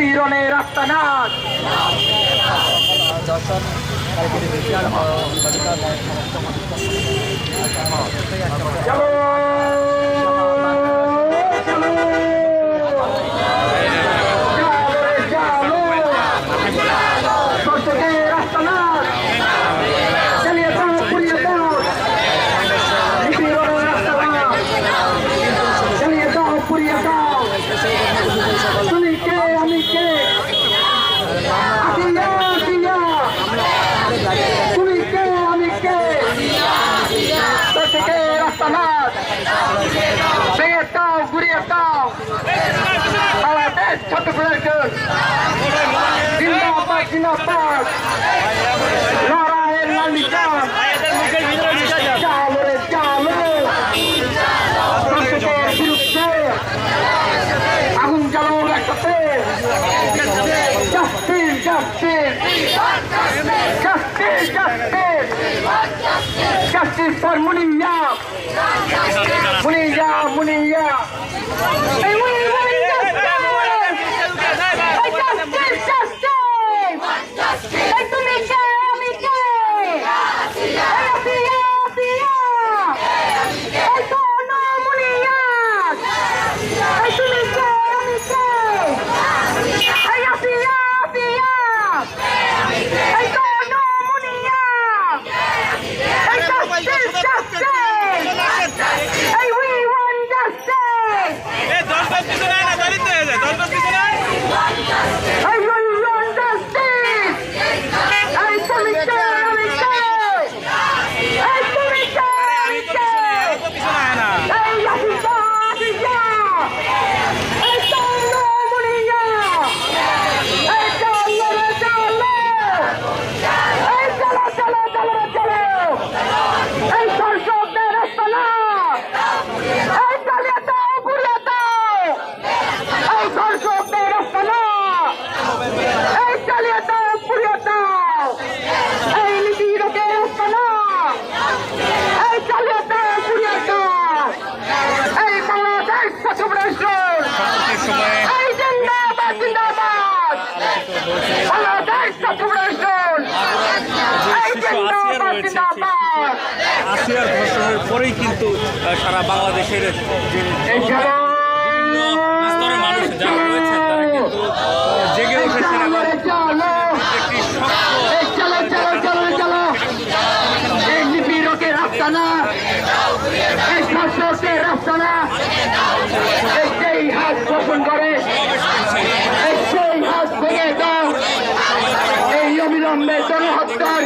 পীরনে রাস্তানাথ Venha tal, então, guria tal. Então. Fala 10, Chato Brancas. Dinapaz, Dinapaz. Justice for Muniya! Muniya! Muniya! Hey, we want justice! Justice! Justice! Hey, তুমি কে? আমি কে? Hey, Abiya! Abiya! Hey, Kono Muniya! Hey, তুমি কে? আমি কে? Hey, Abiya! Abiya! হয়েছে। আসিয়ার ঘোষণার পরেই কিন্তু সারা বাংলাদেশের যে মানুষ যারা রয়েছেন তারা কিন্তু জেগে উঠেছেন এবং একটি সেই হাত হাত এই অবিলম্বে জনহত্যার